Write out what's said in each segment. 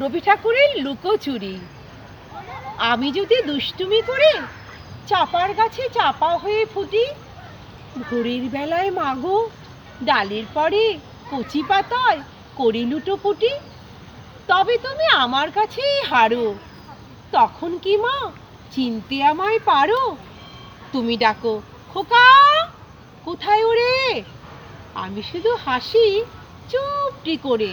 রবি ঠাকুরের লুকোচুরি। আমি যদি দুষ্টুমি করে চাপার গাছে চাপা হয়ে ফুটি, ভোরের বেলায় মাগো, ডালের পরে কচি পাতায় করি লুটোপুটি, তবে তুমি আমার কাছেই হারো। তখন কি মা চিনতে আমায় পারো? তুমি ডাকো, খোকা, কোথায় ওরে? আমি শুধু হাসি চুপটি করে।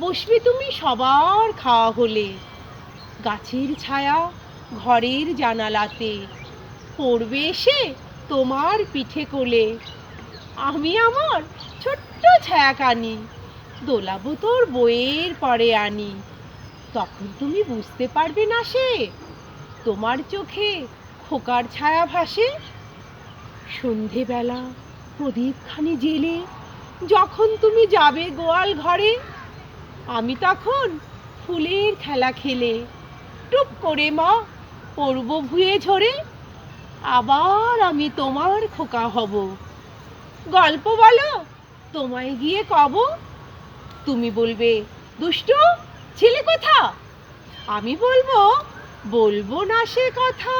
বসবে তুমি সবার খাওয়া হলে। গাছের ছায়া ঘরের জানালাতে। পড়বে এসে তোমার পিঠে কোলে। আমি আমার ছোট্ট ছায়া কানি দোলাবো তোর বইয়ের পরে আনি। তখন তুমি বুঝতে পারবে না সে, তোমার চোখে খোকার ছায়া ভাসে। সন্ধেবেলা প্রদীপখানি জেলে, যখন তুমি যাবে গোয়াল ঘরে আমি তখন ফুলের খেলা খেলে টুপ করে মা পড়ব ভুয়ে ঝরে, আবার আমি তোমার খোকা হব। গল্প বলো, তোমায় গিয়ে কব। তুমি বলবে, দুষ্টু, ছেলে কথা? আমি বলব বলব না সে কথা।